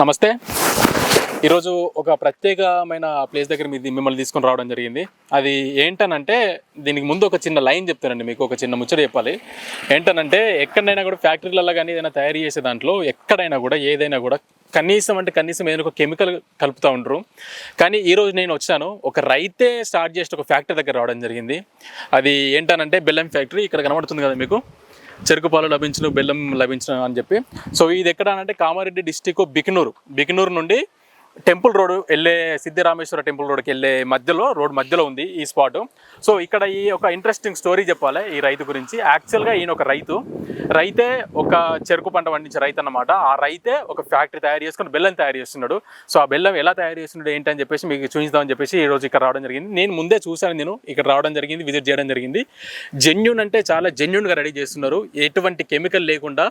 నమస్తే. ఈరోజు ఒక ప్రత్యేకమైన ప్లేస్ దగ్గర మీది మిమ్మల్ని తీసుకొని రావడం జరిగింది. అది ఏంటనంటే దీనికి ముందు ఒక చిన్న లైన్ చెప్తానండి మీకు ఒక చిన్న ముచ్చట చెప్పాలి. ఏంటనంటే ఎక్కడైనా కూడా ఫ్యాక్టరీలలో కానీ ఏదైనా తయారు చేసే దాంట్లో ఎక్కడైనా కూడా ఏదైనా కూడా కనీసం అంటే కనీసం ఏదైనా ఒక కెమికల్ కలుపుతూ ఉండరు. కానీ ఈరోజు నేను వచ్చాను ఒక రైతే స్టార్ట్ చేసిన ఒక ఫ్యాక్టరీ దగ్గర రావడం జరిగింది. అది ఏంటనంటే బెల్లం ఫ్యాక్టరీ ఇక్కడ కనబడుతుంది కదా మీకు? చెరుకు పాలు లభించను బెల్లం లభించను అని చెప్పి. సో ఇది ఎక్కడ అంటే కామారెడ్డి డిస్టిక్ బికినూరు. బికినూరు నుండి టెంపుల్ రోడ్ వెళ్ళే సిద్ధిరామేశ్వర టెంపుల్ రోడ్కి వెళ్ళే మధ్యలో రోడ్ మధ్యలో ఉంది ఈ స్పాట్. సో ఇక్కడ ఈ ఒక ఇంట్రెస్టింగ్ స్టోరీ చెప్పాలి ఈ రైతు గురించి. యాక్చువల్గా ఈయన ఒక రైతు. రైతే ఒక చెరుకు పంట పండించే రైతు అన్నమాట. ఆ రైతే ఒక ఫ్యాక్టరీ తయారు చేసుకుని బెల్లం తయారు చేస్తున్నాడు. సో ఆ బెల్లం ఎలా తయారు చేస్తున్నాడు ఏంటని చెప్పేసి మీకు చూపిస్తామని చెప్పేసి ఈరోజు ఇక్కడ రావడం జరిగింది. నేను ముందే చూశాను నేను ఇక్కడ రావడం జరిగింది విజిట్ చేయడం జరిగింది. జెన్యున్ అంటే చాలా జెన్యున్గా రెడీ చేస్తున్నారు. ఎటువంటి కెమికల్ లేకుండా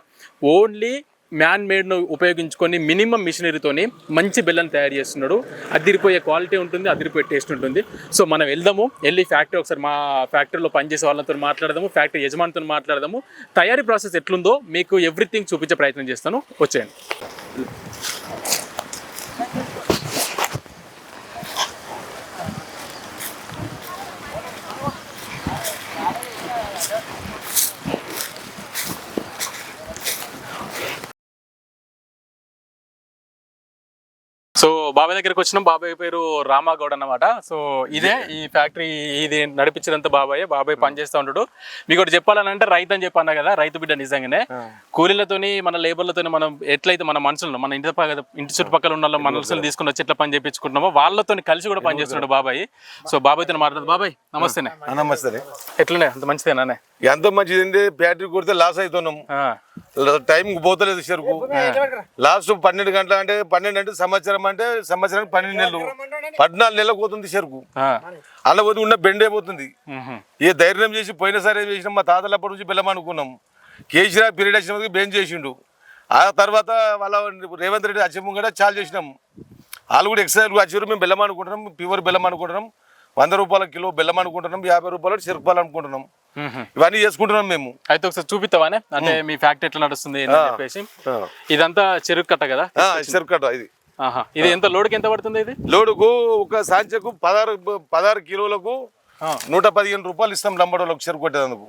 ఓన్లీ మ్యాన్ మేడ్ను ఉపయోగించుకొని మినిమం మిషనరీతోని మంచి బెల్లం తయారు చేస్తున్నాడు. అదిరిపోయే క్వాలిటీ ఉంటుంది అదిరిపోయే టేస్ట్ ఉంటుంది. సో మనం వెళ్దాము వెళ్ళి ఫ్యాక్టరీ ఒకసారి మా ఫ్యాక్టరీలో పనిచేసే వాళ్ళతో మాట్లాడదాము ఫ్యాక్టరీ యజమానితో మాట్లాడదాము. తయారీ ప్రాసెస్ ఎట్లుందో మీకు ఎవ్రీథింగ్ చూపించే ప్రయత్నం చేస్తాను. వచ్చేయండి. సో బాబాయ్ దగ్గరికి వచ్చినాం. బాబాయ్ పేరు రామాగౌడ్ అన్నమాట. సో ఇదే ఈ ఫ్యాక్టరీ ఇది నడిపించినంత బాబాయ్. బాబాయ్ పనిచేస్తూ ఉంటాడు. మీకు ఒకటి చెప్పాలనంటే రైతు అని చెప్పన్నా కదా రైతు బిడ్డ నిజంగానే. కూలీలతోని మన లేబర్లతోని మనం ఎట్లయితే మన మనుషులను మన ఇంటి పక్క ఇంటి చుట్టుపక్కల ఉన్న వాళ్ళ మనుషులు తీసుకుని వచ్చి ఎట్లా పని చేయించుకుంటున్నామో వాళ్ళతో కలిసి కూడా పని చేస్తున్నాడు బాబాయ్. సో బాబాయ్తో మాట్లాడదు. బాబాయ్ నమస్తేనే నమస్తే. ఎట్లనే అంత మంచిదేనా ఎంత మంచిది అండి బ్యాటరీ కొడితే లాస్ అవుతున్నాం. టైం పోతలేదు చెరుకు. లాస్ట్ పన్నెండు గంటల అంటే పన్నెండు అంటే సంవత్సరం అంటే సంవత్సరానికి పన్నెండు నెలలు. పద్నాలుగు నెలలకు పోతుంది చెరుకు. అలా పోతే ఉన్న బెండ్ అయిపోతుంది ఏ ధైర్యం చేసి పోయినసారి ఏం చేసినాం? మా తాతల అప్పటి నుంచి బెల్లం అనుకున్నాం. కేసీఆర్ పీరియడ్ వచ్చిన బేన్ చేసిండు. ఆ తర్వాత వాళ్ళ రేవంత్ రెడ్డి వచ్చే ముంగట చాలు చేసినాం. వాళ్ళు కూడా ఎక్సైజ్ వచ్చారు మేము బెల్లం అనుకుంటున్నాం. ప్యూర్ బెల్లం అనుకుంటున్నాం. వంద రూపాయల కిలో బెల్లం అనుకుంటున్నాం. యాభై రూపాయలు చెరుకు పాలు అనుకుంటున్నాం. ఇవన్నీ చేసుకుంటున్నాం మేము. అయితే ఒకసారి చూపిస్తావానే అంటే మీ ఫ్యాక్టరీ ఎట్లా నడుస్తుంది చెప్పేసి. ఇదంతా చెరుకు కట్ట కదా? చెరుకు కట్ట ఇది. ఇది ఎంత లోడ్కి ఎంత పడుతుంది ఇది? లోడుకు ఒక సాంచకు పదహారు పదహారు కిలోలకు. నూట పదిహేను రూపాయలు ఇస్తాం లంబడోళ్ళకు చెరుకు కొట్టేందుకు.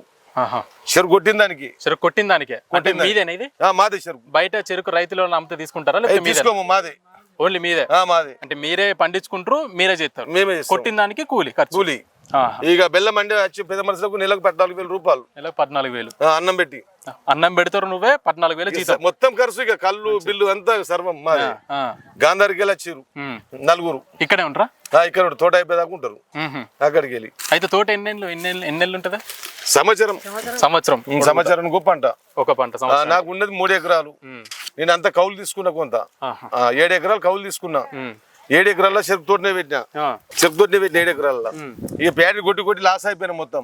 చెరుకు కొట్టిన దానికి. చెరుకు కొట్టిన దానికే? అంటే మీదేనా ఇది? ఆ, మాదే చెరుకు. బయట చెరుకు రైతులు అమ్మితే తీసుకుంటారా తీసుకోము మాదే. ఓన్లీ మీదే? మాదే. అంటే మీరే పండించుకుంటారు మీరే చేస్తారు. మేమే కొట్టిన దానికి కూలి కూలి. ఇక బెల్లం అంటే వచ్చి పెద్ద మనుషులకు నెలకు పద్నాలుగు వేల రూపాయలు. నెలకు పద్నాలుగు వేలు. ఆ, అన్నం పెట్టి. అన్నం పెడతారు నువ్వే పద్నాలుగు వేలు జీతం. మొత్తం ఖర్చు ఇక కళ్ళు బిల్లు అంతా సర్వం ఆ. గాంధారికి వెళ్ళి వచ్చిర్రు. నలుగురు. ఇక్కడే ఉంటారా? ఆ, ఇక్కడ తోట అయిపోయేదాకా ఉంటారు. అక్కడికి వెళ్ళి. అయితే తోట ఎన్నెళ్ళు ఎన్నెళ్ళు ఎన్నెళ్ళు ఉంటుందా? సంవత్సరం. సంవత్సరం. సంవత్సరం. గొప్ప అంట ఒక పంట. నాకు ఉన్నది మూడు ఎకరాలు. నేను అంత కౌలు తీసుకున్నా కొంత. ఏడు ఎకరాలు కౌలు తీసుకున్నా. ఏడు ఎకరాల్లో చెరుకు తోటనే పెట్టినా. చెరుకు తోటనే పెట్టిన ఏడు ఎకరాల్లో. ఇక ప్యాడీ కొట్టి కొట్టి లాస్ అయిపోయినా మొత్తం.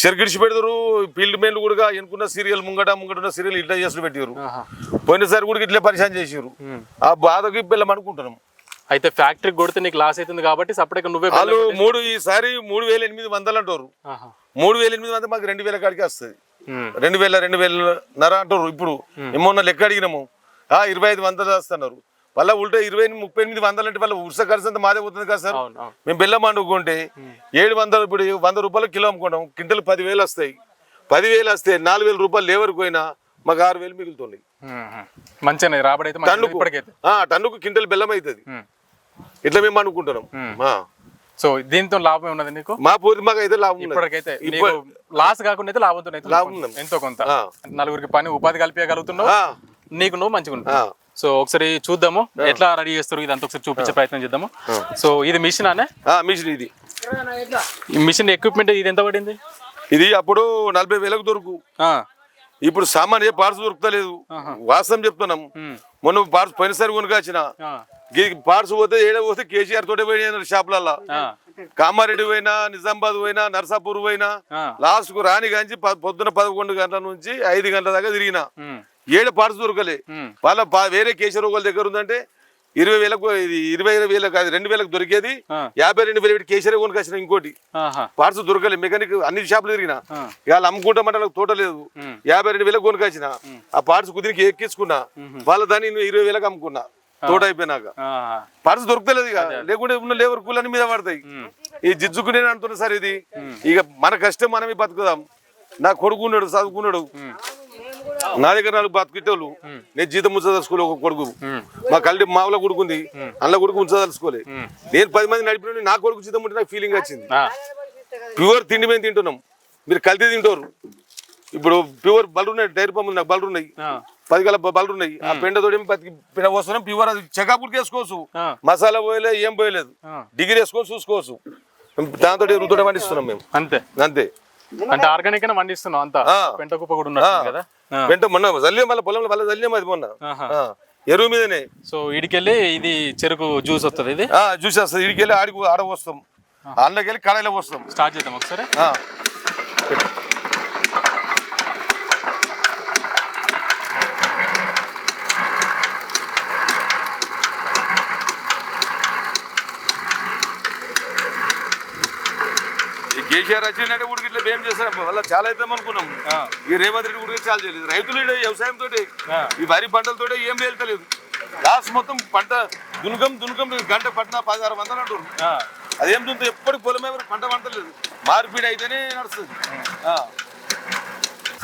చెరుకు ఇడిచి పెడతారు ఫీల్డ్ మెయిన్ కూడా ఎన్నుకున్న సీరియల్ ముంగట ముంగట ఉన్న సీరియల్ ఇట్లా చేసి పెట్టారు. పోయినసారి కూడా ఇట్లే పరిశాన్ చేసారు ఆ బాధకి పిల్లం అనుకుంటున్నాం. అయితే ఫ్యాక్టరీ కొడితే నీకు లాస్ అవుతుంది కాబట్టి సపరేట్గా నువ్వే వాళ్ళు మూడు ఈసారి మూడు వేల ఎనిమిది వందలు అంటారు. మూడు వేల ఎనిమిది వందలు మాకు రెండు వేల కాడికి వస్తుంది. రెండు వేల రెండు వేల నర అంటారు ఇప్పుడు. ఏమన్నా లెక్క అడిగినాము. ఆ ఇరవై ఐదు వందలు వస్తున్నారు వాళ్ళ ఉల్టా ఇరవై ముప్పై ఎనిమిది వందలు అంటే వాళ్ళ ఉరుస ఖర్చు అంతా మాదే పోతుంది కదా సార్? మేము బెల్లం వండుకుంటే ఏడు వందలు ఇప్పుడు వంద రూపాయలు కిలో అమ్ముకుంటాం. క్వింటల్ పదివేలు వస్తాయి. పదివేలు వస్తే నాలుగు వేల రూపాయలు లేవరికి పోయినా మాకు ఆరు వేలు మిగులుతున్నాయి రాబడి టన్నుకు. టన్నుకు క్వింటల్ బెల్లం అవుతుంది. ఇట్లా మేము అనుకుంటున్నాం. సో దీంతో లాభం ఉన్నది నీకు? మా పూర్తి మాకు అయితే లాభం ఇప్పటికైతే లాస్ కాకుండా అయితే లాభంతో లాభం. ఎంతో కొంత. నలుగురికి పని ఉపాధి కల్పించగలుగుతున్నావు నీకు నువ్వు మంచిగా సో ఒకసారి చూద్దాము. ఎట్లా రెడీ చేస్తారు? ఇదంతా ఒకసారి చూపించే ప్రయత్నం చేద్దాము. సో ఇది మిషన్ అనే? ఆ, మిషన్ ఇది. ఈ మిషన్ ఎక్విప్మెంట్ ఇది ఎంత పడింది? ఇది అప్పుడు నలభై వేలకు దొరుకు. ఇప్పుడు సామాన్ ఏ పార్ట్స్ దొరుకుతలేదు. వాస్తవం చెప్తున్నాం. మొన్న పార్ట్స్ పోయినసారి కొనుకొచ్చిన. పార్ట్స్ పోతే ఏడ పోతే కేసీఆర్ తోటే పోయినా షాపులల్లో. కామారెడ్డి పోయినా నిజామాబాద్ పోయినా నర్సాపూర్ పోయినా. లాస్ట్కు రాని గాంచి పొద్దున పదకొండు గంటల నుంచి ఐదు గంటల దాకా తిరిగిన. ఏడు పార్ట్స్ దొరకలే. వాళ్ళ వేరే కేసీఆర్ దగ్గర ఉందంటే ఇరవై వేలకు ఇది ఇరవై వేలకు కాదు రెండు వేలకు దొరికేది. యాభై రెండు వేలు కేసీఆర్ కొనుకొచ్చిన ఇంకోటి. పార్ట్స్ దొరకలే మెకానిక్ అన్ని షాపులు తిరిగిన. ఇవాళ అమ్ముకుంటామంటే నాకు తోట లేదు. యాభై రెండు వేలకు కొనుకొచ్చిన ఆ పార్ట్స్ కుదిరికి ఎక్కించుకున్నా. వాళ్ళ దాన్ని నేను ఇరవై వేలకు అమ్ముకున్నా. తోట అయిపోయినాక. ఆహా. పర్స్ దొరుకుతలేదు ఇక. లేకుంటే ఉన్న లేబర్ కూలని మీద పడతాయి. ఈ జిజ్జుకునే అంటున్నా సార్ ఇది. ఇక మన కష్టం మనమే బతుకుదాం. నా కొడుకు ఉన్నాడు చదువుకున్నాడు. నా దగ్గర నాలుగు బతుకుట్టేవాళ్ళు నేను జీతం ఉంచదలుచుకోలే ఒక కొడుకు. మా కల్లి మావుల కొడుకుంది. అందులో కొడుకు ఉంచదలుచుకోలే. నేను పది మంది నడిపిన నా కొడుకు జీతం ఉంటే నాకు ఫీలింగ్ వచ్చింది. ప్యూర్ తిండి మేము తింటున్నాం. మీరు కల్తీ తింటారు. ఇప్పుడు ప్యూర్ బలు ఉన్నాయి డైరీ పంపులు నాకు బలు ఉన్నాయి. పది గల బలు ఉన్నాయి ఆ పెండతోటి పెండ వస్తున్నాం ప్యూర్ అది చెకప్ వేసుకోవచ్చు. మసాలా పోయలే ఏం పోయలేదు. డిగ్రీ వేసుకొని చూసుకోవచ్చు. దాంతో రుతుడ పండిస్తున్నాం మేము. అంతే. అంతే. అంటే ఆర్గానిక్గా పండిస్తున్నాం అంతా. పెంట కుప్ప కూడా ఉన్నట్టు కదా. వెంట మొన్న చల్లిన మళ్ళీ పొలంలో మళ్ళీ చల్లినాం అది మొన్న. ఆహా. ఆ. ఎరువు మీదనే. సో ఈడికెళ్ళి ఇది చెరుకు జ్యూస్ వస్తుంది ఇది? ఆ, చూసేస్తుంది ఇడికి వెళ్ళి ఆడికి ఆడ వస్తాం అందులోకి వెళ్ళి కడాయిలో వస్తాం స్టార్ట్ చేద్దాం ఒకసారి. ఆ. కేసీఆర్ వచ్చినట్టు కూడా ఇట్లా ఏం చేస్తారు వల్ల చాలా అవుతాం అనుకున్నాం. ఈ రేవంత్ రెడ్డి కూడా చాలా చేయలేదు రైతులు ఈడ వ్యవసాయంతో ఆ. ఈ వరి పంటలతో ఏం వెళ్తలేదు లాస్ట్ మొత్తం పంట దునుకం దునుకం గంట పట్టిన పదహారు వందలు అంటారు. అదేం దుంత ఎప్పటికి పొలం ఎవరు పంట పంటలేదు మార్పిడి అయితేనే నడుస్తుంది.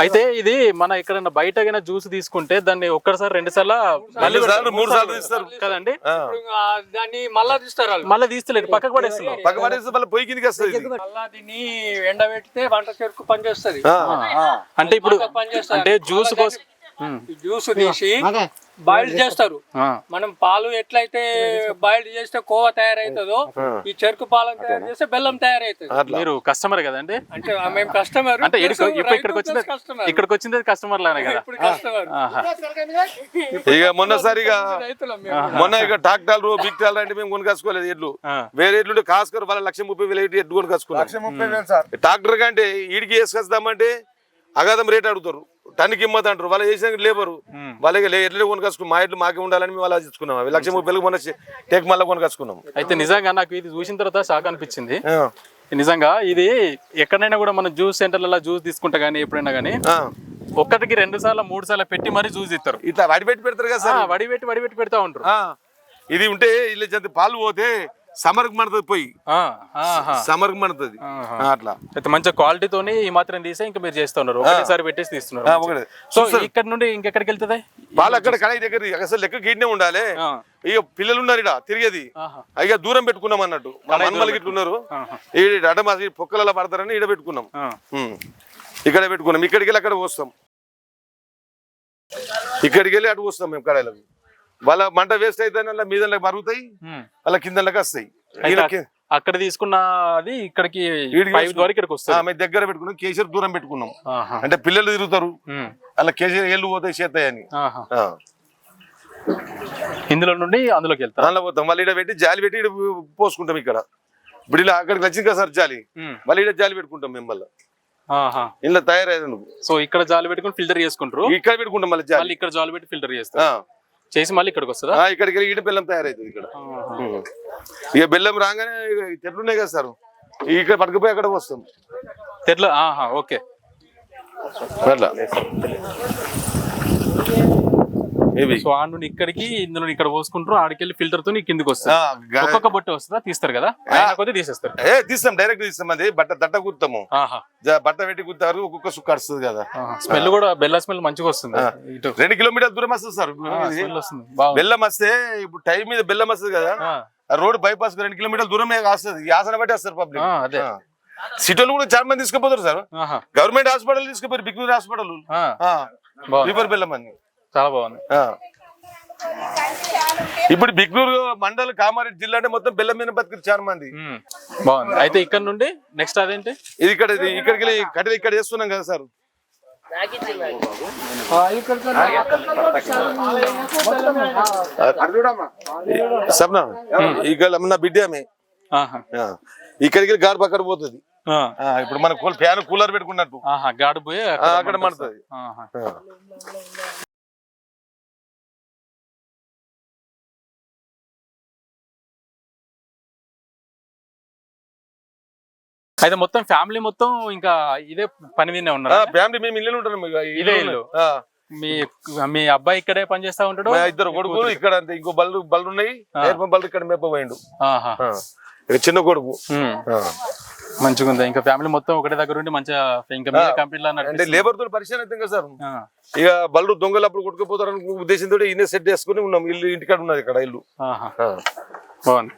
అయితే ఇది మన ఎక్కడైనా బయట జ్యూస్ తీసుకుంటే దాన్ని ఒక్కసారి రెండు సార్లు మూడు సార్లు తీస్తారు. కదండి? దాన్ని మళ్ళా తీస్తారు మళ్ళీ తీస్తలేరు పక్కకు పడేస్తున్నారు. పక్క పడేస్తే మళ్ళీ పొయ్యి కిందకి వస్తుంది. మళ్ళా దీన్ని ఎండబెడితే వంట చెరుకు పనిచేస్తుంది. అంటే ఇప్పుడు అంటే జ్యూస్ కోసం జ్యూస్ తీసి బాయిల్డ్ చేస్తారు. మనం పాలు ఎట్లయితే బాయిల్డ్ చేస్తే కోవా తయారవుతుందో ఈ చెరుకు పాలను తయారు చేస్తే బెల్లం తయారవుతుంది. అట్లా. మీరు కస్టమర్ కదండి? అంటే ఆ మేము కస్టమర్ అంటే ఇక్కడికి వచ్చింది కస్టమర్. ఇక్కడికి వచ్చింది కస్టమర్ లానే కదా? ఇప్పుడు కస్టమర్. ఆహా. ఇక మేము. మొన్న ఇక ట్రాక్టర్లు బిగ్ టాల్ అంటే మేము కొనుకొచ్చుకోలేదు ఎడ్లు. వేరే ఎడ్లు కాస్కర్ వాళ్ళ లక్ష ముప్పై వేలు ఎడ్లు కొనుకొచ్చుకున్నాం. ట్రాక్టర్ కంటే ఈడికి వేసుకొస్తామంటే అగాధం రేట్ అడుగుతారు. టన్నుకి ఇమ్మత అంటారు. వాళ్ళు చేసిన లేబరు. వాళ్ళకి లే- ఎడ్లు కొనుకొచ్చుకున్నాం మా ఎడ్లు మాకే ఉండాలని మేము అలా తెచ్చుకున్నాం అవి లక్ష ముప్పై మొన్న టేక్ మళ్ళీ కొనుకొచ్చుకున్నాం. అయితే నిజంగా నాకు ఇది చూసిన తర్వాత షాక్ అనిపించింది. నిజంగా ఇది ఎక్కడైనా కూడా మనం జ్యూస్ సెంటర్లలో జ్యూస్ తీసుకుంటా గానీ ఎప్పుడైనా గానీ ఆ. ఒక్కటికి రెండు సార్లు మూడు సార్లు పెట్టి మరీ జ్యూస్ ఇస్తారు. ఇట్లా వడిపెట్టి పెడతారు కదా సార్. వడి పెట్టి వడి పెట్టి పెడతా ఉంటారు. ఇది ఉంటే ఇల్లు పాలు పోతే సమర్కి మనతుంది పోయి. సమర్కి మనతుంది. అట్లా. అయితే మంచి క్వాలిటీతోని ఈ మాత్రం తీసే ఇంకా మీరు చేస్తా ఉన్నారు ఒకటేసారి పెట్టేసి తీస్తున్నారు. సో ఇక్కడ నుండి ఇంకెక్కడికి వెళ్తుంది? పాలు అక్కడ కడాయి దగ్గర అసలు లెక్క గిడ్నే ఉండాలి. ఇక పిల్లలు ఉన్నారు ఇడ తిరిగేది. ఇక దూరం పెట్టుకున్నాం అన్నట్టు. మన్మలకి ఇట్లా ఉన్నారు. ఆహా. ఈడ అడ్డ మా పొక్కలలో పడతారని ఈడ పెట్టుకున్నాం. ఇక్కడ పెట్టుకున్నాం. ఇక్కడికి వెళ్ళి అక్కడ పోస్తాం. ఇక్కడికి వెళ్ళి అటు పోస్తాం మేము కడాయిలకు వాళ్ళ మంట వేస్ట్ అయితే మీద మరుగుతాయి. అలా కిందకి వస్తాయి అక్కడ తీసుకున్న అది ఇక్కడికి ఇక్కడికి మేము దగ్గర పెట్టుకున్నాం కేసీఆర్ దూరం పెట్టుకున్నాం. అంటే పిల్లలు తిరుగుతారు. అలా కేసీఆర్ ఏళ్ళు పోతాయి. ఆ. ఇందులో నుండి అందులోకి వెళ్తారు దానిలో పోతాం మళ్ళీ ఇక్కడ పెట్టి జాలి పెట్టి పోసుకుంటాం ఇక్కడ ఇప్పుడు ఇలా అక్కడికి వచ్చింది కదా సార్ జాలి. మళ్ళీ ఇక్కడ జాలి పెట్టుకుంటాం మేము మళ్ళీ. ఇలా తయారయ్యేది నువ్వు సో ఇక్కడ జాలి పెట్టుకుని ఫిల్టర్ చేసుకుంటారు ఇక్కడ పెట్టుకుంటాం మళ్ళీ ఇక్కడ జాలి పెట్టి ఫిల్టర్ చేస్తారు ఆ. చేసి మళ్ళీ ఇక్కడికి వస్తుందా? ఇక్కడికి వెళ్ళి ఈడ బెల్లం తయారవుతుంది ఇక్కడ. ఇక బెల్లం రాగానే చెట్లు ఉన్నాయి కదా సార్. ఇక్కడ పట్టుకుపోయి అక్కడ వస్తాం. ఆహా ఓకే. అట్లా. సో ఆ నుండి ఇక్కడికి ఇందులో ఇక్కడ పోసుకుంటారు ఆడికెళ్ళి ఫిల్టర్తో కిందికి వస్తుంది. ఒక్కొక్క బొట్ట వస్తుందా? తీస్తారు కదా? ఆయన కొద్ది తీసేస్తారు. ఏ తీస్తాం డైరెక్ట్ తీస్తాం అది బట్ట దట్ట జ- బట్ట పెట్టి కుడతారు ఒక్కొక్క సుక్క వస్తుంది కదా. స్మెల్ కూడా బెల్ల స్మెల్ మంచిగా వస్తుంది. రెండు కిలోమీటర్ల దూరం వస్తుంది సార్. బెల్లం వస్తే ఇప్పుడు టైం మీద బెల్లం వస్తుంది కదా. రోడ్ బైపాస్ రెండు కిలోమీటర్ల దూరమే వస్తుంది. యాసన బట్టి వస్తారు పబ్లిక్ అదే. సిటీలో కూడా చాలా మంది తీసుకుపోతారు సార్. గవర్నమెంట్ హాస్పిటల్ తీసుకుపోయారు బిగ్నూర్ హాస్పిటల్ రివర్ బెల్లం అని. చాలా బాగుంది ఆ. ఇప్పుడు బిగ్నూరు మండలం కామారెడ్డి జిల్లా అంటే మొత్తం బెల్లం మీద బతికి చాలా మంది. బాగుంది. అయితే ఇక్కడ నుండి నెక్స్ట్ అదేంటి? ఇది ఇక్కడ ఇక్కడికి వెళ్ళి కట్టెలు ఇక్కడ చేస్తున్నాం కదా సార్. సప్నా ఇక్కడ నా బిడ్డ ఆమె. ఆహా. ఆ. ఇక్కడికి గాడి పక్కడ పోతుంది. ఇప్పుడు మన ఫ్యాన్ కూలర్ పెట్టుకున్నట్టు. గాడు పోయి అక్కడ మండుతుంది అయితే మొత్తం ఫ్యామిలీ మొత్తం ఇంకా ఇదే పని ఆ, ఉన్నారు? ఫ్యామిలీ మేము ఇల్లు ఉంటాం ఇదే ఇల్లు. మీ మీ అబ్బాయి ఇక్కడే పనిచేస్తా ఉంటాడు? ఇద్దరు కొడుకులు ఇక్కడ అంతే ఇంకో బళ్ళు బళ్ళు ఉన్నాయి. బళ్ళు ఇక్కడ మేప పోయిండు. ఆహా. ఆ. ఇక చిన్న కొడుకు. మంచిగా ఉంది. ఇంకా ఫ్యామిలీ మొత్తం ఒకటే దగ్గర ఉండి మంచిగా ఇంకా మీ కంపెనీలో అంటే లేబర్తో పరిచయం అయితే కదా సార్. ఇక బళ్ళు దొంగలు అప్పుడు కొట్టుకుపోతారు ఉద్దేశంతో ఈయన సెట్ చేసుకుని ఉన్నాం. ఇల్లు ఇంటికాడ ఉన్నది ఇక్కడ ఇల్లు. బాగుంది.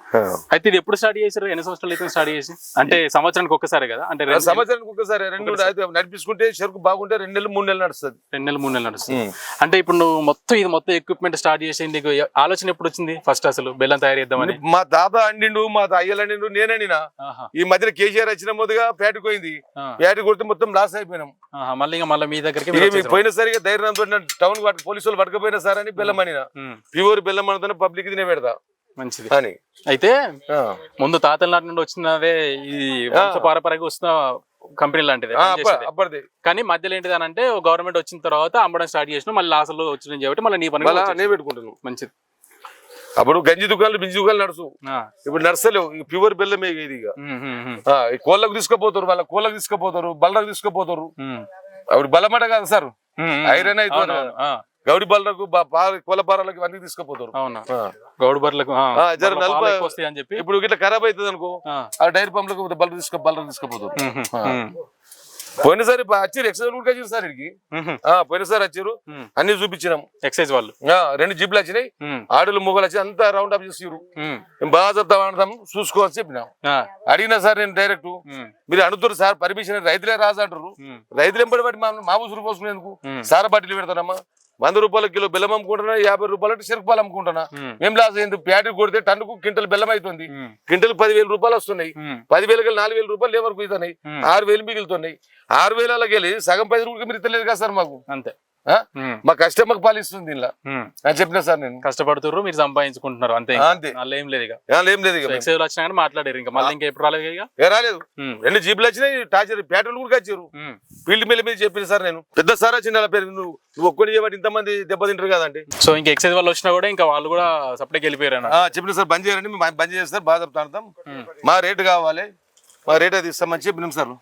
అయితే ఇది ఎప్పుడు స్టార్ట్ చేశారు? ఎన్ని సంవత్సరాలు అయితే స్టార్ట్ చేసి? అంటే సంవత్సరానికి ఒక్కసారి కదా? అంటే సంవత్సరానికి ఒకసారి రెండు నడిపించుకుంటే చెరుకు బాగుంటే రెండు నెలలు మూడు నెలలు నడుస్తుంది. రెండు నెలలు మూడు నెలలు నడుస్తుంది. అంటే ఇప్పుడు నువ్వు మొత్తం ఇది మొత్తం ఎక్విప్మెంట్ స్టార్ట్ చేసి నీకు ఆలోచన ఎప్పుడు వచ్చింది? ఫస్ట్ అసలు బెల్లం తయారు చేద్దామని. మా తాత అండిండు మా అయ్యలు అండిండు నేనండినా. ఈ మధ్యన కేసీఆర్ వచ్చిన మొదలుగా పేటకు పోయింది. పేటకు కొడితే మొత్తం లాస్ అయిపోయినాం. మళ్ళీ ఇంకా మళ్ళీ మీ దగ్గరికి. పోయినసరిగా ధైర్యంతో టౌన్ వాటి పోలీసు వాళ్ళు పడకపోయినా సార్ అని బెల్లం అనిన. ఉమ్. ప్యూర్ బెల్లం అనతోనే పబ్లిక్ తినే పెడతా. మంచిది. అని అయితే. ముందు తాతల నాటి నుండి వచ్చినదే ఈ వంశ పారపరంగా వస్తున్న కంపెనీ లాంటిది అప్పటిది కానీ మధ్యలో ఏంటిది అని అంటే గవర్నమెంట్ వచ్చిన తర్వాత అమ్మడం స్టార్ట్ చేసిన మళ్ళీ లాసలు వచ్చిన కాబట్టి మళ్ళీ నీ పని నేను పెట్టుకుంటున్నాను. మంచిది. అప్పుడు గంజి దుకాణాలు బింజి దుకాణాలు నడుసు. ఆ. ఇప్పుడు నడుస్తలేవు ప్యూర్ బెల్లమే ఇది ఇక. కోళ్ళకు తీసుకుపోతారు వాళ్ళ కోళ్ళకు తీసుకుపోతారు బల్లకు తీసుకుపోతారు. అప్పుడు బలమట కాదు సార్. ఐరన్ అయితే గౌడి బల్లకు బ- పా- కోళ్ళ పారాలకు ఇవన్నీ తీసుకుపోతారు. గౌడు బర్లకు జర నలభై- అని చెప్పి? ఇప్పుడు ఇట్లా ఖరాబ్ అవుతుంది అనుకో ఆ. డైరీ పంపులకు బల్లు తీసుకో బల్లకు తీసుకుపోతారు. పోయినసారి వచ్చారు ఎక్సైజ్ కూడా వచ్చారు సార్. ఆ, పోయినసారి వచ్చారు. అన్ని చూపించినాం. ఎక్సైజ్ వాళ్ళు? రెండు జీప్లు వచ్చినాయి ఆడులు మొగలు వచ్చి అంతా రౌండ్ అప్ చేసిరు మేము. బాగా చెప్తాం ఆడతాం చూసుకోవచ్చు చెప్పినాం. అడిగినా సార్ నేను డైరెక్ట్ మీరు అడుగుతారు సార్ పర్మిషన్ రైతులే రాజు అంటారు రైతులు ఎంబడి బట్టి మా ఉసురు పోసుకునేందుకు. సార బాటిల్ పెడతానమ్మా వంద రూపాయల కిలో బెల్లం అమ్ముకుంటున్నా యాభై రూపాయలు అంటే చెరుకు పాలు అమ్ముకుంటున్నా. మేము లాస్ అయింది ప్యాటకు కొడితే టన్నుకు క్వింటల్ బెల్లం అవుతుంది క్వింటల్ పదివేల రూపాయలు వస్తున్నాయి. పదివేలకి నాలుగు వేల రూపాయలు లేబర్ కుదుతున్నాయి. ఆరు వేలు మిగులుతున్నాయి. ఆరు వేలకి వెళ్ళి సగం పది రూపాయలకి మీరు తెలియదు కదా సార్ మాకు. అంతే. మా కస్టమర్కి పాలిస్తుంది ఇలా ఉమ్. అని చెప్పిన సార్ నేను. కష్టపడుతుర్రు మీరు సంపాదించుకుంటున్నారు అంతే అంతే. మళ్ళీ ఏం లేదు ఇక. ఏం లేదు. ఎక్సైజ్ వచ్చినా కానీ మాట్లాడారు ఇంకా. మళ్ళీ ఇంకా ఎప్పుడు రాలేదు ఇక రాలేదు. రెండు జీపులు వచ్చినాయి టాచర్ పేటలు కూడా వచ్చారు ఉమ్. ఫీల్డ్ మీద మీద చెప్పిన సార్ నేను. పెద్ద సార్ వచ్చిన పేరు. నువ్వు నువ్వు ఒక్కడి చేయబట్టి ఇంతమంది దెబ్బతింటారు కదండి సో ఇంకా ఎక్సైజ్ వాళ్ళు వచ్చినా కూడా ఇంకా వాళ్ళు కూడా సపరేట్ వెళ్ళిపోయారు చెప్పిన సార్ బంద్ చేయాలండి మేము బంద్ చేస్తారు ఉమ్. మా రేటు కావాలి. మా రేట్ అది ఇస్తామని చెప్పినాం సార్.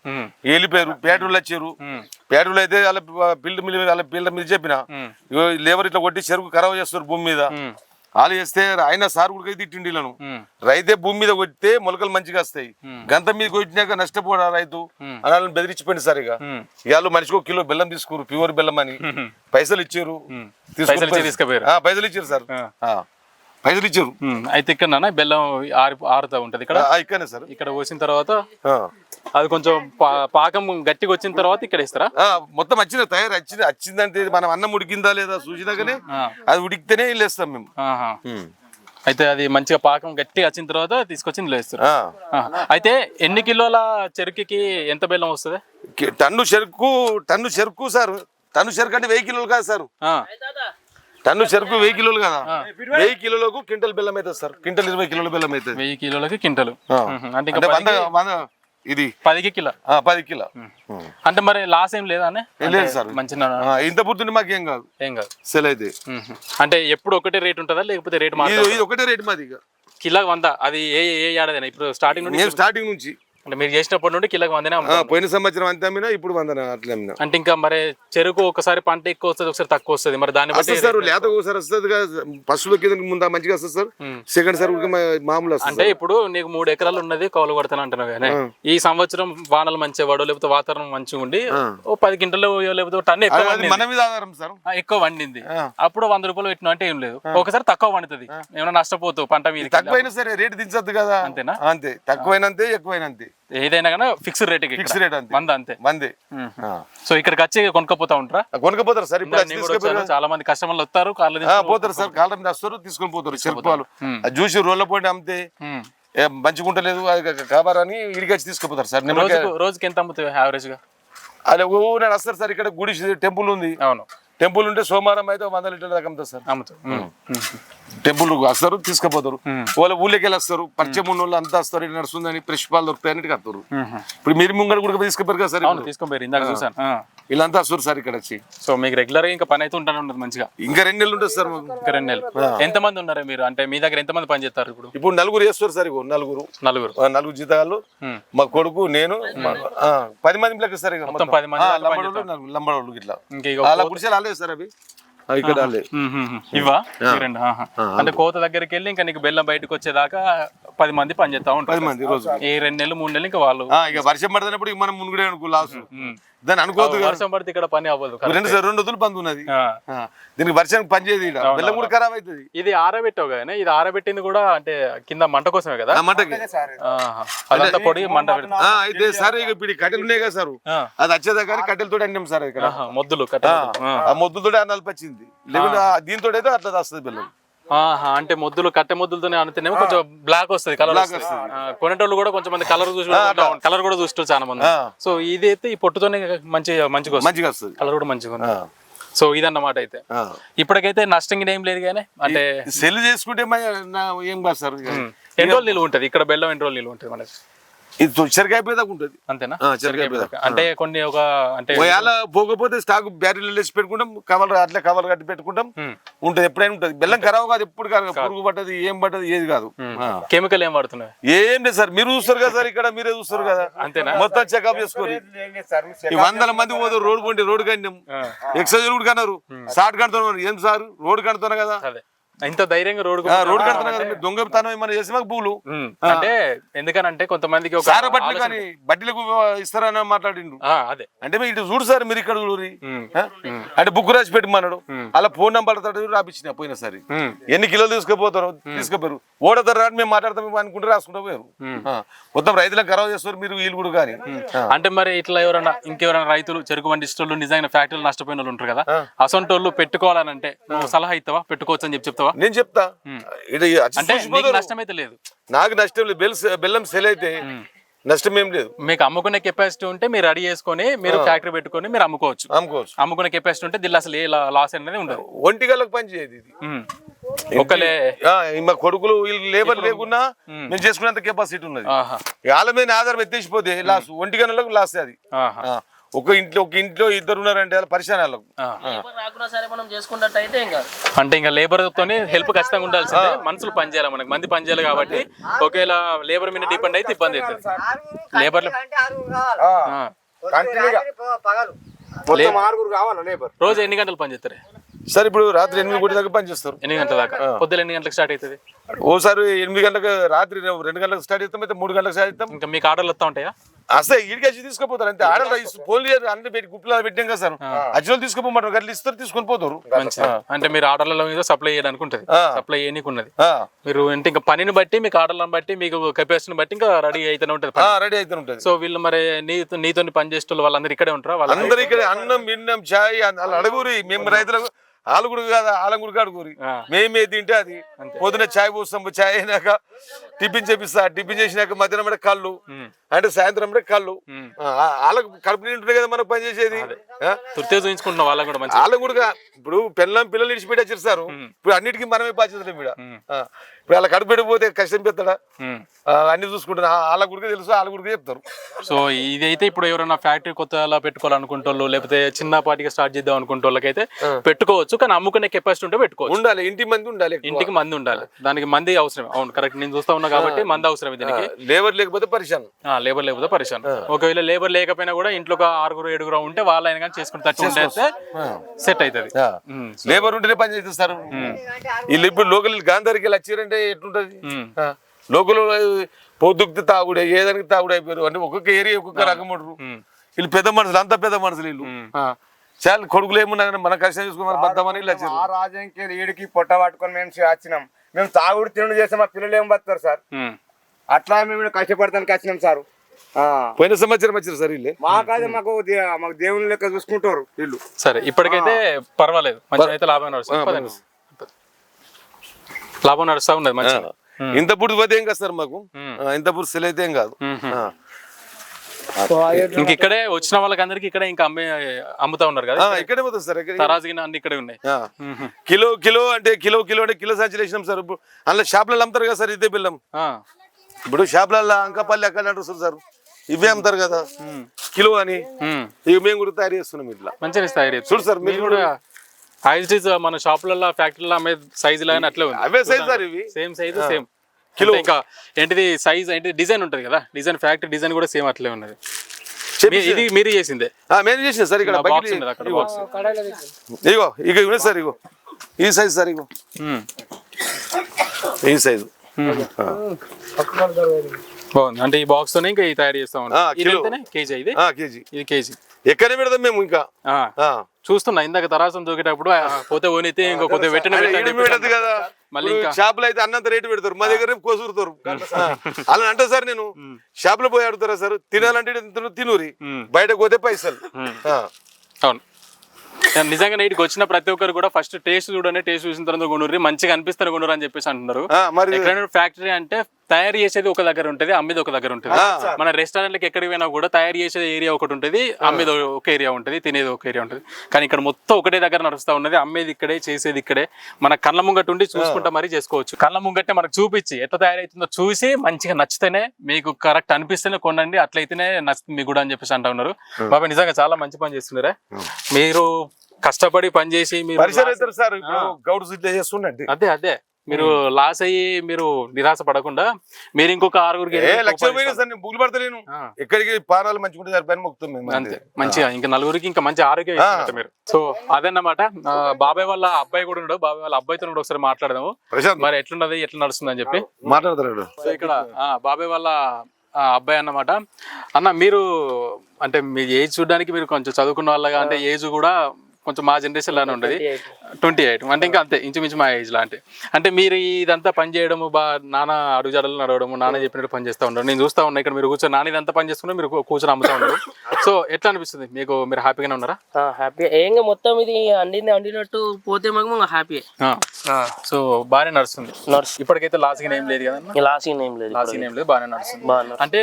వెళ్ళిపోయారు పేటలు వచ్చారు పేటలు అయితే వాళ్ళ బిల్డ్ మీద వాళ్ళ బిల్డ్ మీద చెప్పిన. లేబర్ ఇట్లా కొట్టి చెరుకు ఖరాబ్ చేస్తారు భూమి మీద. వాళ్ళు చేస్తే ఆయన సార్ కూడా తిట్టిండి రైతే భూమి మీద కొడితే మొలకలు మంచిగా వస్తాయి. గంత మీద కొట్టినాక నష్టపోడా రైతు. అని వాళ్ళని బెదిరించిపోయింది సార్ ఇక ఇవాళ మనిషికి ఒక కిలో బెల్లం తీసుకురు ప్యూర్ బెల్లం అని. పైసలు ఇచ్చారు. పైసలు ఇచ్చారు సార్. పైసలు ఇచ్చారు. అయితే ఇక్కడ బెల్లం ఆరి ఆరుతా ఉంటది ఇక్కడ. ఇక్కడనే సార్. ఇక్కడ పోసిన తర్వాత. అది కొంచెం పాకం గట్టిగా వచ్చిన తర్వాత ఇక్కడ ఇస్తారా మొత్తం వచ్చింది తయారు వచ్చింది వచ్చిందంటే మనం అన్నం ఉడికిందా లేదా చూసినాకనే. అది ఉడికితేనే వెళ్ళేస్తాం మేము. అయితే అది మంచిగా పాకం గట్టిగా వచ్చిన తర్వాత తీసుకొచ్చి ఇందులో వేస్తారు. ఆ. ఆహా. అయితే ఎన్ని కిలోల చెరుకుకి ఎంత బెల్లం వస్తుంది? టన్ను చెరుకు టన్ను చెరుకు సార్. టన్ను చెరుకు అంటే వెయ్యి కిలోలు కాదు సార్. టన్ను చెరుకు వెయ్యి కిలోలు కదా. వెయ్యి కిలోలకు క్వింటల్ బెల్లం అవుతుంది సార్. క్వింటల్ ఇరవై కిలోల బెల్లం అవుతుంది వెయ్యి కిలోలకి. ఉహు. అంటే ఇంకా అంటే వంద పదికి- వంద ఇది. పదికి కిలో. పది కిలో. అంటే మరి లాస్ ఏం లేదా ఏం లేదు సార్. మంచి ఆ, ఇంత పుట్టింది మాకేం కాదు. ఏం కాదు. సెల్ అయితే. అంటే ఎప్పుడు ఒకటే రేట్ ఉంటుందా? లేకపోతే రేట్ ఇది ఇది ఒకటే రేట్ మాది ఇక. కిలో వంద. అది ఏ ఏ ఏడాది ఇప్పుడు స్టార్టింగ్ నేను స్టార్టింగ్ నుంచి. అంటే మీరు చేసినప్పటి నుండి కిలోకి వందనే ఆ, అమ్ముతారు. పోయిన సంవత్సరం అంతే అమ్మినా ఇప్పుడు వందన అట్లా అమ్మినా. అంటే ఇంకా మరి చెరుకు ఒకసారి పంట ఎక్కువ వస్తుంది ఒకసారి తక్కువ వస్తుంది. మరి దాన్ని బట్టి వస్తుంది సార్ లేత ఒకసారి వస్తుంది పశువుల కింద ముందా మంచిగా వస్తుంది సార్. సెకండ్ సార్ మా- మామూలు వస్తుంది అంటే ఇప్పుడు నీకు మూడు ఎకరాలు ఉన్నది కౌలు కొడతాను అంటున్నావు కానీ ఈ సంవత్సరం వానలు మంచిగా పడో లేకపోతే వాతావరణం మంచిగా ఉండి ఓ పది గింటలు లేకపోతే టన్ను ఎక్కువ అది వండింది. మన మీద ఆధారం సార్. ఆ, ఎక్కువ వండింది. ఆ. అప్పుడు వంద రూపాయలు పెట్టినా అంటే ఏం లేదు. ఒకసారి తక్కువ వండుతుంది. ఏమైనా నష్టపోతావు పంట మీద తక్కువైనా సరే రేటు దించద్దు కదా. అంతేనా? అంతే. తక్కువైనంతే ఎక్కువైనంతే. ఏదైనా కానీ ఫిక్స్ రేట్ ఫిక్స్ రేట్ అంతే వంద అంతే మంది. సో ఇక్కడికి వచ్చి కొనుక్కపోతా ఉంటారా కొనుక్కపోతారు సార్ ఇప్పుడు. చాలా మంది కస్టమర్లు వస్తారు తీసుకొని పోతారు సార్ కాళ్ళ మీద వస్తారు తీసుకొని పోతారు. అది చూసి రోడ్ల పోయి అమ్మితే ఉమ్. ఏ, మంచిగా ఉంటలేదు అది కాబారని ఇడికి వచ్చి తీసుకుపోతారు సార్ రోజుకు ఎంత అమ్ముతావు యావరేజ్గా అది ఓ నేను వస్తారు సార్ ఇక్కడ గుడి టెంపుల్ ఉంది అవును టెంపుల్ ఉంటే సోమవారం అయితే వంద లీటర్ల దాకా అమ్ముతారు సార్. ఉమ్. టెంపుల్ వస్తారు తీసుకుపోతారు. వాళ్ళ ఊళ్ళకి వెళ్ళి వస్తారు. పరిచయం ఉన్న వాళ్ళు అంతా వస్తారు. ఇది నడుస్తుందని ఫ్రెష్ పాలు దొరుకుతాయి అన్నిటికీ వస్తారు. ఇప్పుడు మీరు ముంగడు కూడా తీసుకుపోయారు కదా సార్ అవును తీసుకొని పోయారు ఇందాక చూసాను. వీళ్ళంతా వస్తారు సార్ ఇక్కడ వచ్చి. సో మీకు రెగ్యులర్గా ఇంకా పని అయితే ఉంటానే ఉంటుంది మంచిగా. ఇంకా రెండు నెలలు ఉంటుంది సార్ ఇంకా రెండు నెలలు. ఎంత మంది ఉన్నారా మీరు? అంటే మీ దగ్గర ఎంత మంది పని చేస్తారు ఇప్పుడు? ఇప్పుడు నలుగురు వేస్తారు సార్ ఇగో నలుగురు. నలుగురు. నలుగురు జీతాలు. మా కొడుకు నేను పది మంది సార్ మొత్తం పది మంది లంబడోళ్ళు ఇట్లా అలా గుడిసెలు సార్ అవి? ఇక్కడ ఇవా? రెండు. అంటే కోత దగ్గరికి వెళ్ళి ఇంకా నీకు బెల్లం బయటకు వచ్చేదాకా పది మంది పని చేస్తా పది ఉంటారు మంది రోజు. ఈ రెండు నెలలు మూడు నెలలు ఇంకా వాళ్ళు ఆ, ఇక వర్షం పడుతున్నప్పుడు మనం మునుగుడే అనుకో లాస్. దాన్ని అనుకోవద్దు. వర్షం పడితే ఇక్కడ పని అవ్వదు రెండు సార్ రెండు రోజులు బంద్ ఉన్నది. దీనికి వర్షానికి పని చేయదు. బెల్లం కూడా ఖరాబ్ అవుతుంది. ఇది ఆరబెట్టావు కదా ఇది ఆరబెట్టింది కూడా అంటే కింద మంట కోసమే కదా? ఆ మంటకి. అదంతా పొడి మంట అయితే సార్ ఇక ఇప్పుడు కట్టెలు ఉన్నాయి కదా సార్. అది వచ్చేదాకా కట్టెలతో అంటాం సార్ ఇక్కడ. మొద్దులు కట్ట ఆ, నలిపి వచ్చింది లేకుంటే దీంతో అయితే అట్లా వస్తుంది బెల్లం. ఆహా, అంటే మొద్దులు కట్టె మొద్దులతోనే అనుతేనేమో కొంచెం బ్లాక్ వస్తుంది కలర్ కొనేటోళ్ళు కూడా కొంచెం మంది కలర్ చూసి కలర్ కూడా చూస్తారు చాలా మంది. ఆ. సో ఇది అయితే ఈ పొట్టుతోనే మంచి మంచిగా వస్తుంది. మంచిగా వస్తుంది. కలర్ కూడా మంచిగా ఉంది. సో ఇదన్నమాట అయితే. ఆ. ఇప్పటికైతే నష్టం గిన ఏం లేదు కానీ అంటే సెల్ చేసుకుంటే మ- నా- ఏం కాదు సార్ ఇక. ఎన్ని రోజులు నిలువ ఉంటుంది. ఇక్కడ బెల్లం ఎన్ని రోజులు నిలువ ఉంటుంది మనకి. ఇది చెరకాయ పేదాకు ఉంటుంది అంతేనా అంటే కొన్ని ఒక అంటే ఒకవేళ పోకపోతే స్టాక్ బ్యాటరీలు వేసి పెట్టుకుంటాం కవర్ అట్లా కవర్ కట్టి పెట్టుకుంటాం. ఉంటుంది ఎప్పుడైనా ఉంటుంది. బెల్లం ఖరాబ్ కాదు ఎప్పుడు కాదు. పురుగు పట్టదు ఏం పట్టదు ఏది కాదు. కెమికల్ ఏం వాడుతున్నాయి? ఏం లేదు సార్ మీరు చూస్తారు కదా సార్ ఇక్కడ మీరే చూస్తారు కదా. అంతేనా? మొత్తం చెకప్ చేసుకోరు వందల మంది పోతారు రోడ్డు కొంటే రోడ్డు కన్నాం. ఎక్సైజ్ కూడా కన్నారు. షార్ట్ కడుతున్నారు. ఏం సార్? రోడ్డు కడుతున్నా కదా. అదే. ఇంత ధైర్యంగా రోడ్డు ఆ, రోడ్డు కడుతున్నా దొంగతనం ఏమైనా చేసి మాకు పూలు అంటే ఎందుకనంటే కొంతమందికి ఒక సార బట్టలు కానీ బట్టలకు ఇస్తారని మాట్లాడిండు అదే. అంటే ఇటు చూడు సార్ మీరు ఇక్కడ చూడు ఉమ్. అంటే బుక్ రాసి పెట్టమన్నాడు. అలా ఫోన్ నంబర్ తోటి రాపించిన పోయినసారి ఉమ్. ఎన్ని కిలోలు తీసుకుపోతారు తీసుకుపోయారు. ఓడతారు రాని మేము మాట్లాడతాం అనుకుంటే రాసుకుంటూ పోయారు. మొత్తం రైతులకు ఖరాబ్ చేస్తారు మీరు వీళ్ళు కూడా కానీ. అంటే మరి ఇట్లా ఎవరైనా ఇంకెవరైనా రైతులు చెరుకు వండి ఇష్టోళ్ళు నిజంగా ఫ్యాక్టరీలు నష్టపోయిన వాళ్ళు ఉంటారు కదా అసొంటి వాళ్ళు పెట్టుకోవాలనంటే నువ్వు సలహా ఇస్తావా? పెట్టుకోవచ్చు అని చెప్పి చెప్తావా? నేను చెప్తా. అంటే నీకు. నష్టం అయితే లేదు. నాకు నష్టం లేదు. బెల్ బెల్లం సెల్ అయితే నష్టం ఏం లేదు. మీకు అమ్ముకునే కెపాసిటీ ఉంటే మీరు రెడీ చేసుకొని మీరు ఫ్యాక్టరీ పెట్టుకొని మీరు అమ్ముకోవచ్చు. అమ్ముకోవచ్చు. అమ్ముకునే కెపాసిటీ ఉంటే దీనిలో అసలు ఏ లాస్ అనేది ఉండదు. ఒంటి గళ్ళకి పని చేయదు ఇది. ఒకలే మా కొడుకులు వీళ్ళు లేబర్ లేకున్నా మేము చేసుకునేంత కెపాసిటీ ఉన్నది. వాళ్ళ మీద ఆధారం ఎత్తేసిపోతే లాస్ ఒంటి గంటలకు లాస్ అది. ఒక ఇంట్లో ఒక ఇంట్లో ఇద్దరు ఉన్నారంటే వాళ్ళ పరిశాన వాళ్ళకు. ఆ. రాకున్నా సరే మనం చేసుకున్నట్టయితే ఏం కాదు అంటే ఇంకా లేబర్ తోనే హెల్ప్ ఖచ్చితంగా ఉండాల్సిందే. మనుషులు పని చేయాలి మనకి మంది పని చేయాలి కాబట్టి ఒకవేళ లేబర్ మీద డిపెండ్ అయితే ఇబ్బంది అవుతుంది. లేబర్ పగలు. మొత్తం ఆరుగురు కావాలి లేబర్? రోజు ఎన్ని గంటలు పని చేస్తారు? సార్ ఇప్పుడు రాత్రి ఎనిమిది కోటి దాకా పని చేస్తారు. ఎన్ని గంటల దాకా? పొద్దున ఎన్ని గంటలకు స్టార్ట్ అవుతుంది? ఓసారి ఎనిమిది గంటలకు రాత్రి రెండు గంటలకు స్టార్ట్ చేస్తాం అయితే మూడు గంటలకు స్టార్ట్ చేస్తాం. ఇంకా మీకు ఆర్డర్లు వస్తా ఉంటాయా? అసలు ఇడికి వచ్చి తీసుకుపోతారు అంతే. ఆడ ఫోన్ అన్ని పెట్టి గుప్పిలో పెట్టాం కదా సార్. అచ్చిన తీసుకుపోమంటారు. గట్ల ఇస్తారు తీసుకొని పోతారు. అంటే మీరు ఆర్డర్లలో మీద సప్లై చేయడానికి ఉంటుంది. సప్లై చేయనీకి ఉన్నది మీరు అంటే ఇంకా పనిని బట్టి మీకు ఆర్డర్లను బట్టి మీకు కెపాసిటీని బట్టి ఇంకా రెడీ అయితేనే ఉంటుంది. రెడీ అయితే ఉంటుంది. సో వీళ్ళు మరి నీతో నీతో పని చేసే వాళ్ళందరూ ఇక్కడే ఉంటారా? వాళ్ళ అందరు ఇక్కడ అన్నం బిన్నం చాయ్ అడుగురి. మేము రైతులకు ఆలుగుడు కాదు ఆలంగుడు ఆ. మేమే తింటే అది. పొద్దున చాయ్ పోస్తాం చాయ్ అయినాక టిఫిన్ చేపిస్తా. టిఫిన్ చేసినాక మధ్యాహ్నం అంటే కళ్ళు అంటే సాయంత్రం అంటే కళ్ళు. వాళ్ళకు కడుపు నింటుండే కదా మనకు పని చేసేది. చూపించుకుంటున్నాం కూడా వాళ్ళకు కూడా ఇప్పుడు పిల్లం పిల్లలు ఇడిచిపెట్టి వచ్చేస్తారు ఇప్పుడు అన్నిటికీ మనమే ఇక్కడ. ఆ, ఇప్పుడు వాళ్ళ కడుపు కష్టం పెడతాడా అన్ని చూసుకుంటారు వాళ్ళ గురికి తెలుసు వాళ్ళ గురికి చెప్తారు. సో ఇదైతే ఇప్పుడు ఎవరైనా ఫ్యాక్టరీ కొత్తగా పెట్టుకోవాలనుకుంటోళ్ళు లేకపోతే చిన్నపాటిగా స్టార్ట్ చేద్దాం అనుకుంటోళ్ళకైతే పెట్టుకోవచ్చు కానీ అమ్ముకునే కెపాసిటీ ఉంటే పెట్టుకోవచ్చు. ఉండాలి ఇంటి మంది ఉండాలి. ఇంటికి మంది ఉండాలి. దానికి మంది అవసరం అవును కరెక్ట్ నేను చూస్తా ఉన్నా కాబట్టి మంది అవసరం దీనికి. లేబర్ లేకపోతే పరిశాన్ లేబర్ లేకపోతే పరిశాన్ ఒకవేళ లేబర్ లేకపోయినా కూడా ఇంట్లో ఒక ఆరుగురు ఏడుగురు ఉంటే వాళ్ళైనా కానీ చేసుకుని తట్టు సెట్ అవుతుంది. లేబర్ ఉంటేనే పని చేస్తారు వీళ్ళు ఇప్పుడు లోకల్ గాంధారికి వెళ్ళి వచ్చారంటే ఎట్లుంటది? ఉమ్. ఆ, లోకల్ పొద్దుకు తాగుడే ఏదానికి తాగుడు అయిపోయారు. అంటే ఒక్కొక్క ఏరియా ఒక్కొక్క రకం ఉండరు వీళ్ళు పెద్ద మనుషులు అంత పెద్ద మనుషులు వీళ్ళు. ఆ, చాలా కొడుకులు ఏమున్నా కానీ మన కష్టం చూసుకుని బద్దమని ఆ రాజ్యంకి ఈడికి పొట్ట పట్టుకొని మేము వచ్చినాం. మేము తాగుడు తినుడు చేస్తే మా పిల్లలు ఏం బతారు సార్. అట్లా మేము కష్టపడతానికి వచ్చినాం సార్. ఆ. పోయిన సంవత్సరం వచ్చారు సార్ వీళ్ళే? మాకైతే మాకు దే- మాకు దేవుని లెక్క చూసుకుంటారు వీళ్ళు. సరే ఇప్పటికైతే పర్వాలేదు. మంచిగా అయితే లాభం. లాభం నడుస్తా ఉన్నది మంచిగా. ఇంత పుట్టి పోతే ఏం కాదు సార్ మాకు. ఇంత పుట్టి సెల్ అయితే ఏం కాదు ఆ. ఇంక ఇక్కడే వచ్చిన వాళ్ళకి ఇక్కడే ఇంకా అమ్మే అమ్ముతా ఉన్నారు కదా ఇక్కడే. పోతుంది సార్ తరాజుగిన అన్ని ఇక్కడే ఉన్నాయి. కిలో కిలో అంటే కిలో కిలో అంటే కిలో సంచులు వేసినాం సార్. ఇప్పుడు అందులో షాపులలో అమ్ముతారు కదా సార్ ఇదే బిల్లం. ఆ. ఇప్పుడు షాపులలో అంకపల్లి అక్కడ అంటారు సార్. ఇవే అమ్ముతారు కదా. కిలో అని. ఇవి మేము కూడా తయారు చేస్తున్నాం ఇట్లా. మంచిగా ఇస్తాయి రేపు. చూడు సార్, మీరు కూడా హైజ్ మన షాపులలో ఫ్యాక్టరీలో అమ్మే సైజు లాగానే అట్లే ఉంది. అవే సైజ్ సార్ ఇవి సేమ్ సైజు సేమ్ కిలో. ఇంకా ఏంటిది సైజ్ ఏంటి డిజైన్ ఉంటుంది కదా. డిజైన్ ఫ్యాక్టరీ డిజైన్ కూడా సేమ్ అట్లే ఉన్నది. ఇది మీరు చేసిందే. ఆ, మేము చేసిన సార్ ఇక్కడ బాక్స్ బకెట్ ఉన్నది అక్కడ ఇగో. బాక్స్ ఇగో ఇక ఇవ్వండి సార్ ఇగో. ఈ సైజ్ సార్ ఇగో. ఈ సైజు బాగుంది. అంటే ఈ బాక్స్ తోనే ఇంకా తయారు చేస్తా కేజీ ఇది? కేజీ. ఇది కేజీ. ఎక్కడ పెడదాం మేము ఇంకా. చూస్తున్నా ఇందాక తరాసం దూకేటప్పుడు ఆ, పోతే ఓనైతే ఇంకో కొద్దిగా పెట్టదు కదా. మళ్ళీ షాపులో అయితే అన్నంత రేటు పెడతారు. మా దగ్గర కోసురుతారు. అలా అంటే సార్ నేను. షాపులో పోయి అడుగుతారా సార్? తినాలంటే తిను- తినురి. బయటకు పోతే పైసలు. అవును. నిజంగా నైట్కి వచ్చిన ప్రతి ఒక్కరు కూడా ఫస్ట్ టేస్ట్ చూడండి టేస్ట్ చూసిన తర్వాత కొనుర్రి మంచిగా అనిపిస్తారు కొనురు అని చెప్పేసి అంటున్నారు. ఫ్యాక్టరీ అంటే తయారు చేసేది ఒక దగ్గర ఉంటుంది అమ్మేది ఒక దగ్గర ఉంటుంది. మన రెస్టారెంట్లకి ఎక్కడికి పోయినా కూడా తయారు చేసే ఏరియా ఒకటి ఉంటుంది అమ్మేది ఒక ఏరియా ఉంటుంది తినేది ఒక ఏరియా ఉంటుంది. కానీ ఇక్కడ మొత్తం ఒకటే దగ్గర నడుస్తూ ఉన్నది అమ్మేది ఇక్కడే చేసేది ఇక్కడే. మన కళ్ళ ముంగట ఉండి చూసుకుంటా మరీ చేసుకోవచ్చు. కళ్ళ ముంగట్టే మనకు చూపించి ఎట్లా తయారైతుందో చూసి మంచిగా నచ్చితేనే మీకు కరెక్ట్ అనిపిస్తేనే కొనండి అట్లయితేనే నచ్చుతుంది మీకు కూడా అని చెప్పేసి అంటా ఉన్నారు. బాబా నిజంగా చాలా మంచి పని చేస్తున్నారా. మీరు కష్టపడి పని చేసి మీరు సార్ గౌడు చేస్తుండండి. అదే అదే. మీరు లాస్ అయ్యి మీరు నిరాశ పడకుండా మీరు ఇంకొక ఆరుగురికి బుగులు పడతలేను. ఎక్కడికి పానాలు మంచిగా ఉంటే సరిపోయిన మొక్కుతాం మేము అంతే. అంతే. మంచిగా ఇంకా నలుగురికి ఇంకా మంచి ఆరోగ్యం మీరు. సో అదన్నమాట. బాబాయ్ వాళ్ళ అబ్బాయి కూడా ఉన్నాడు. బాబాయ్ వాళ్ళ అబ్బాయితో కూడా ఒకసారి మాట్లాడదాము. మరి ఎట్లున్నది ఎట్లా నడుస్తుంది అని చెప్పి మాట్లాడతాడు. సో ఇక్కడ బాబాయ్ వాళ్ళ అబ్బాయి అన్నమాట. అన్న మీరు అంటే మీ ఏజ్ చూడడానికి మీరు కొంచెం చదువుకున్న వాళ్ళగా అంటే ఏజ్ కూడా కొంచెం మా జనరేషన్ లానే ఉండదు. Twenty eight. అంటే ఇంకా అంతే ఇంచుమించు మా ఏజ్ లాంటి అంటే మీరు ఇదంతా పని చేయడము బా నాన్న అడుగుజాడలు నడవడము నాన్న చెప్పినట్టు పని చేస్తూ ఉంటారు నేను చూస్తా ఉన్నా ఇక్కడ మీరు కూర్చొని నాన్న ఇదంతా పని చేసుకుని మీరు కూర్చొని అమ్ముతా ఉన్నారు సో ఎట్లా అనిపిస్తుంది? మీకు మీరు హ్యాపీగానే ఉన్నారా? హ్యాపీ ఏంగా మొత్తం ఇది అండింది అండినట్టు పోతే మాకు హ్యాపీ సో బాగానే నడుస్తుంది. ఇప్పటికైతే లాస్ట్ ఏం లేదు కదా లాస్ట్ ఏం లేదు. లాస్ట్ ఏం లేదు బాగానే నడుస్తుంది. అంటే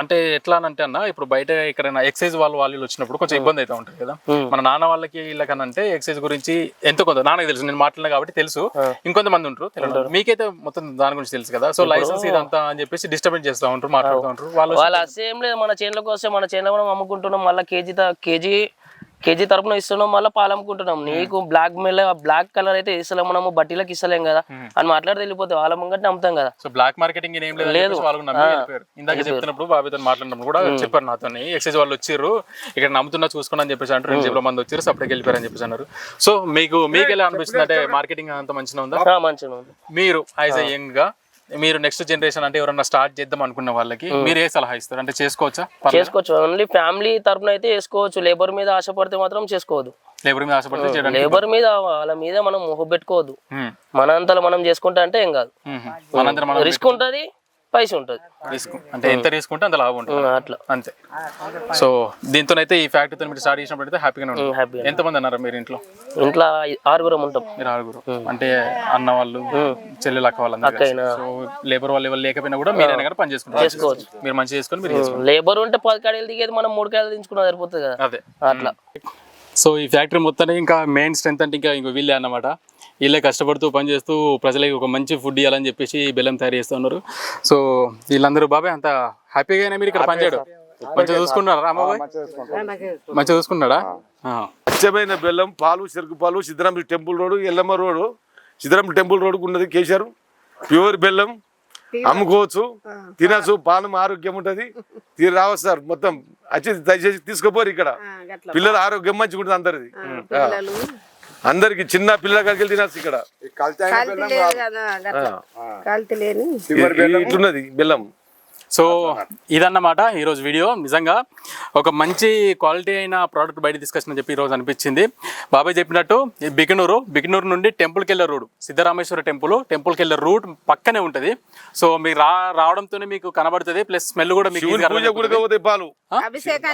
అంటే ఎట్లా అని అంటే అన్న ఇప్పుడు బయట ఎక్కడైనా ఎక్సైజ్ వాళ్ళు వాళ్ళు వచ్చినప్పుడు కొంచెం ఇబ్బంది అయితే ఉంటుంది కదా. మన నాన్న వాళ్ళకి వీళ్ళకన్నా అంటే ఎక్సైజ్ గురించి ఎంతో కొంత నాన్నకి తెలుసు నేను మాట్లాడినా కాబట్టి తెలుసు. ఇంకొంతమంది ఉంటారు మీకైతే మొత్తం దాని గురించి తెలుసు కదా. సో లైసెన్స్ ఇదంతా అని చెప్పేసి డిస్టర్బెన్స్ చేస్తూ ఉంటారు మాట్లాడుతూ ఉంటారు. వాళ్ళు వాళ్ళు అసేం లేదు మన చేనులకు వస్తే మన చేనులో మనం అమ్ముకుంటున్నాం. మళ్ళీ కేజీ కేజీ కేజీ తరపున ఇస్తున్నాం మళ్ళీ పాలు అమ్ముకుంటున్నాం. నీకు బ్లాక్ మెల్ బ్లాక్ కలర్ అయితే ఇస్తలేం మనము బట్టీలకు ఇస్తలేం కదా. అని మాట్లాడితే వెళ్ళిపోతే వాళ్ళ ముంగట్నే అమ్ముతాం కదా. సో బ్లాక్ మార్కెటింగ్ ఏం లేదు. ఇందాక చెప్తున్నప్పుడు బాబుతో మాట్లాడినప్పుడు కూడా చెప్పారు నాతో ఎక్సైజ్ వాళ్ళు వచ్చిర్రు ఇక్కడ నమ్ముతున్నా చూసుకోండి అని చెప్పేసి అంటారు. రెండు మంది వచ్చారు. సపరేట్కి వెళ్ళిపోయారు అని చెప్పేసి అన్నారు. సో మీకు మీకు ఎలా అనిపిస్తుంది? అంటే మార్కెటింగ్ అంత మంచిగా ఉందా? మంచిగా ఉంది. మీరు యాజ్ ఎ యంగ్గా మీరు నెక్స్ట్ జనరేషన్ అంటే ఎవరన్నా స్టార్ట్ చేద్దాం అనుకున్న వాళ్ళకి మీరు ఏ సలహా ఇస్తారు. అంటే చేసుకోవచ్చా? చేసుకోవచ్చు. ఓన్లీ ఫ్యామిలీ తరపున అయితే చేసుకోవచ్చు. లేబర్ మీద ఆశపడితే మాత్రం చేసుకోవద్దు. లేబర్ మీద ఆశపడితే లేబర్ మీద వాళ్ళ మీద మనం మొహ పెట్టుకోవద్దు. మనంతలో మనం చేసుకుంటా అంటే ఏం కాదు. రిస్క్ ఉంటుంది పైస ఉంటుంది రిస్క్ అంటే ఎంత తీసుకుంటే అంత లాభం ఉంటుంది. అట్లా. అంతే. సో దీంతోనైతే ఈ ఫ్యాక్టరీతో మీరు స్టార్ట్ చేసినప్పుడు అయితే హ్యాపీగానే ఉంటుంది హ్యాపీ ఎంతమంది అన్నారు మీరు ఇంట్లో? ఇంట్లో ఆరుగురం ఉంటాం. మీరు ఆరుగురు. అంటే అన్న వాళ్ళు చెల్లెలు అక్క అక్కయినా. సో లేబర్ వాళ్ళు ఎవరు లేకపోయినా కూడా మీరైనా కానీ పని చేసుకుంటారు. మీరు మంచి చేసుకొని మీరు లేబర్ ఉంటే పది కాడలు దిగేది మనం మూడు కాడలు దించుకున్నా సరిపోతుంది కదా. అదే. అట్లా. సో ఈ ఫ్యాక్టరీ మొత్తానికి ఇంకా మెయిన్ స్ట్రెంత్ అంటే ఇంకా ఇంకో వీళ్ళే అన్నమాట. వీళ్ళే కష్టపడుతూ పనిచేస్తూ ప్రజలకి ఒక మంచి ఫుడ్ ఇవ్వాలని చెప్పేసి బెల్లం తయారు చేస్తూ ఉన్నారు. సో వీళ్ళందరూ బాబాయ్ అంత హ్యాపీగానే మీరు ఇక్కడ పనిచేయడం? మంచిగా చూసుకున్నారా రామాబాయ్ మంచిగా చూసుకున్నాడా? ఆ. స్వచ్ఛమైన బెల్లం పాలు చెరుకు పాలు Siddharama temple road Yellamma road Siddharama temple రోడ్కు ఉన్నది కేశారు ప్యూర్ బెల్లం అమ్ముకోవచ్చు. తినచ్చు పాలు ఆరోగ్యం ఉంటది. తీరు రావచ్చు సార్ మొత్తం. వచ్చి దయచేసి తీసుకుపోరు ఇక్కడ. పిల్లల ఆరోగ్యం మంచిగా ఉంటుంది అందరిది. అందరికి చిన్న పిల్లల వెళ్ళి తినచ్చు ఇక్కడ. ఇట్లున్నది బెల్లం. సో ఇదన్నమాట ఈరోజు వీడియో. నిజంగా ఒక మంచి క్వాలిటీ అయిన ప్రోడక్ట్ బయట తీసుకొచ్చిన చెప్పి ఈరోజు అనిపించింది. బాబాయ్ చెప్పినట్టు ఈ బికనూరు బికనూరు నుండి టెంపుల్కి వెళ్ళే రోడ్ సిద్ధరామేశ్వర టెంపుల్ టెంపుల్కి వెళ్ళే రూట్ పక్కనే ఉంటుంది. సో మీరు రా రావడంతోనే మీకు కనబడుతుంది ప్లస్ స్మెల్ కూడా మీకు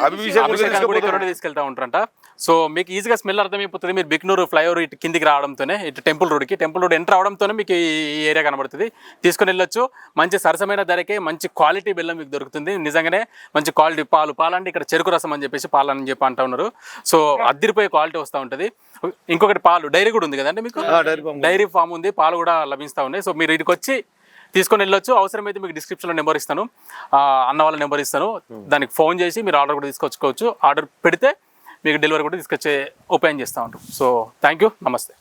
అభిషేకం కూడా ఇక్కడ తీసుకెళ్తా ఉంటారంట. సో మీకు ఈజీగా స్మెల్ అర్థమైపోతుంది. మీరు బిక్నూరు ఫ్లైఓవర్ ఇటు కిందికి రావడంతోనే ఇటు టెంపుల్ రోడ్కి టెంపుల్ రోడ్ ఎంటర్ అవడంతోనే మీకు ఈ ఏరియా కనబడుతుంది. తీసుకొని వెళ్ళొచ్చు. మంచి సరసమైన ధరకే మంచి క్వాలిటీ బెల్లం మీకు దొరుకుతుంది. నిజంగానే మంచి క్వాలిటీ పాలు పాలంటే ఇక్కడ చెరుకు రసం అని చెప్పేసి పాలని చెప్పి అంటా ఉన్నారు. సో అద్దరిపోయే క్వాలిటీ వస్తూ ఉంటుంది. ఇంకొకటి పాలు డైరీ కూడా ఉంది కదండి మీకు? ఆ, డైరీ ఫామ్ డైరీ ఫామ్ ఉంది పాలు కూడా లభిస్తూ ఉన్నాయి. సో మీరు ఇక్కడికి వచ్చి తీసుకొని వెళ్ళొచ్చు. అవసరమైతే మీకు డిస్క్రిప్షన్లో నెంబర్ ఇస్తాను. అన్న వాళ్ళ నెంబర్ ఇస్తాను. దానికి ఫోన్ చేసి మీరు ఆర్డర్ కూడా తీసుకొచ్చుకోవచ్చు. ఆర్డర్ పెడితే మీకు డెలివరీ కూడా తీసుకొచ్చే ఓపెన్ చేస్తూ ఉంటాం. సో థ్యాంక్ యూ నమస్తే